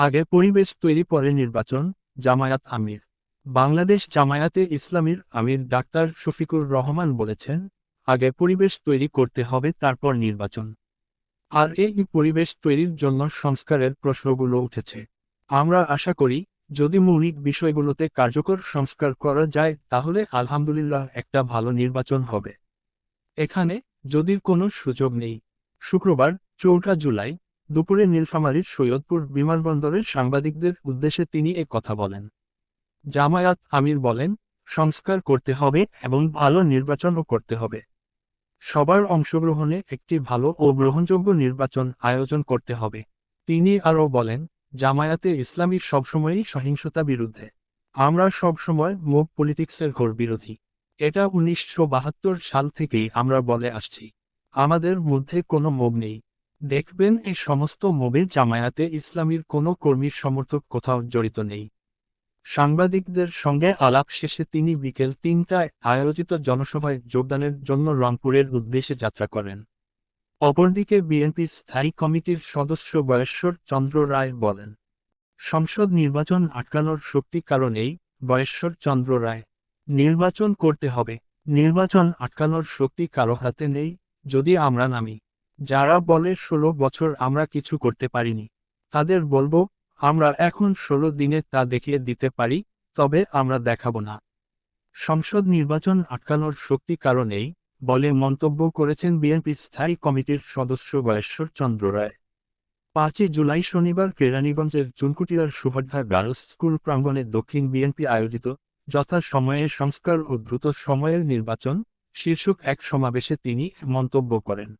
আগে পরিবেশ তৈরি পরে নির্বাচন জামায়াত আমির। বাংলাদেশ জামায়াতে ইসলামীর আমির ডাক্তার শফিকুর রহমান বলেছেন, আগে পরিবেশ তৈরি করতে হবে, তারপর নির্বাচন। আর এই পরিবেশ তৈরির জন্য সংস্কারের প্রশ্নগুলো উঠেছে। আমরা আশা করি, যদি মৌলিক বিষয়গুলোতে কার্যকর সংস্কার করা যায়, তাহলে আলহামদুলিল্লাহ একটা ভালো নির্বাচন হবে। এখানে যদির কোনো সুযোগ নেই, শুক্রবার, চৌঠা জুলাই দুপুরে নীলফামারীর সৈয়দপুর বিমানবন্দরের সাংবাদিকদের উদ্দেশ্যে তিনি এ কথা বলেন। জামায়াত আমির বলেন, সংস্কার করতে হবে এবং ভালো নির্বাচনও করতে হবে। সবার অংশগ্রহণে একটি ভালো ও গ্রহণযোগ্য নির্বাচন আয়োজন করতে হবে। তিনি আরও বলেন, জামায়াতে ইসলামী সবসময়ই সহিংসতা বিরুদ্ধে। আমরা সবসময় মোব পলিটিক্সের ঘোর বিরোধী। এটা উনিশশো বাহাত্তর সাল থেকেই আমরা বলে আসছি। আমাদের মধ্যে কোনো মোব নেই। দেখবেন এই সমস্ত মোবে জামায়াতে ইসলামীর কোনো কর্মীর সমর্থক কোথাও জড়িত নেই। সাংবাদিকদের সঙ্গে আলাপ শেষে তিনি বিকেল তিনটায় আয়োজিত জনসভায় যোগদানের জন্য রংপুরের উদ্দেশ্যে যাত্রা করেন। অপরদিকে বিএনপি স্থায়ী কমিটির সদস্য বয়েশ্বর চন্দ্র রায় বলেন, সংসদ নির্বাচন আটকানোর শক্তি কারণেই বয়েশ্বর চন্দ্র রায়, নির্বাচন করতে হবে। নির্বাচন আটকানোর শক্তি কারও হাতে নেই, যদি আমরা নামি। যারা বলে ষোলো বছর আমরা কিছু করতে পারিনি, তাদের বলব, আমরা এখন ষোলো দিনে তা দেখিয়ে দিতে পারি, তবে আমরা দেখাব না। সংসদ নির্বাচন আটকানোর শক্তি কারণেই বলে মন্তব্য করেছেন বিএনপি স্থায়ী কমিটির সদস্য বয়েশ্বর চন্দ্র রায়। পাঁচই জুলাই শনিবার কেরানীগঞ্জের চুনকুটিয়ার সুভদ্রা গার্লস স্কুল প্রাঙ্গণে দক্ষিণ বিএনপি আয়োজিত যথা সময়ে সংস্কার ও দ্রুত সময়ের নির্বাচন শীর্ষক এক সমাবেশে তিনি মন্তব্য করেন।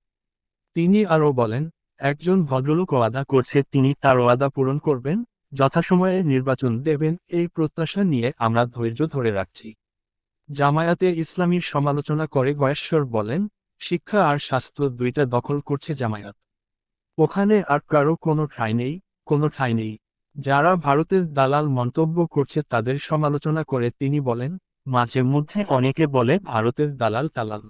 তিনি আরও বলেন, একজন ভদ্রলোক ওয়াদা করছে, তিনি তার ওয়াদা পূরণ করবেন, যথাসময়ে নির্বাচন দেবেন, এই প্রত্যাশা নিয়ে আমরা ধৈর্য ধরে রাখছি। জামায়াতে ইসলামীর সমালোচনা করে গয়েশ্বর বলেন, শিক্ষা আর স্বাস্থ্য দুইটা দখল করছে জামায়াত। ওখানে আর কারও কোনো ঠাঁই নেই, কোনো ঠাঁই নেই। যারা ভারতের দালাল মন্তব্য করছে, তাদের সমালোচনা করে তিনি বলেন, মাঝে মধ্যে অনেকে বলে, ভারতের দালাল টালাল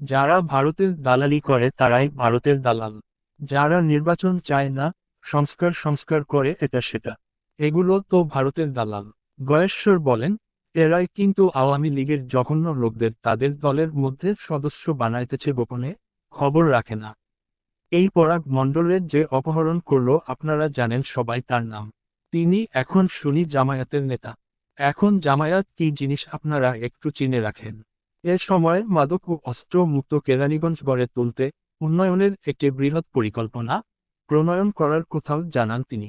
যারা ভারতের দালালি করে তারাই ভারতের দালাল। যারা নির্বাচন চায় না, সংস্কার সংস্কার করে এটা সেটা। এগুলো তো ভারতের দালাল। গয়েশ্বর বলেন, এরাই কিন্তু আওয়ামী লীগের জঘন্য লোকদের তাদের দলের মধ্যে সদস্য বানাইতেছে গোপনে, খবর রাখে না। এই পরাগ মণ্ডলের যে অপহরণ করল আপনারা জানেন সবাই তার নাম। তিনি এখন শুনি জামায়াতের নেতা। এখন জামায়াত কি জিনিস আপনারা একটু চিনে রাখেন। এ সময় মাদক ও অস্ত্র মুক্ত কেরানীগঞ্জ গড়ে তুলতে উন্নয়নের একটি বৃহৎ পরিকল্পনা প্রণয়ন করার কোথাও জানান তিনি।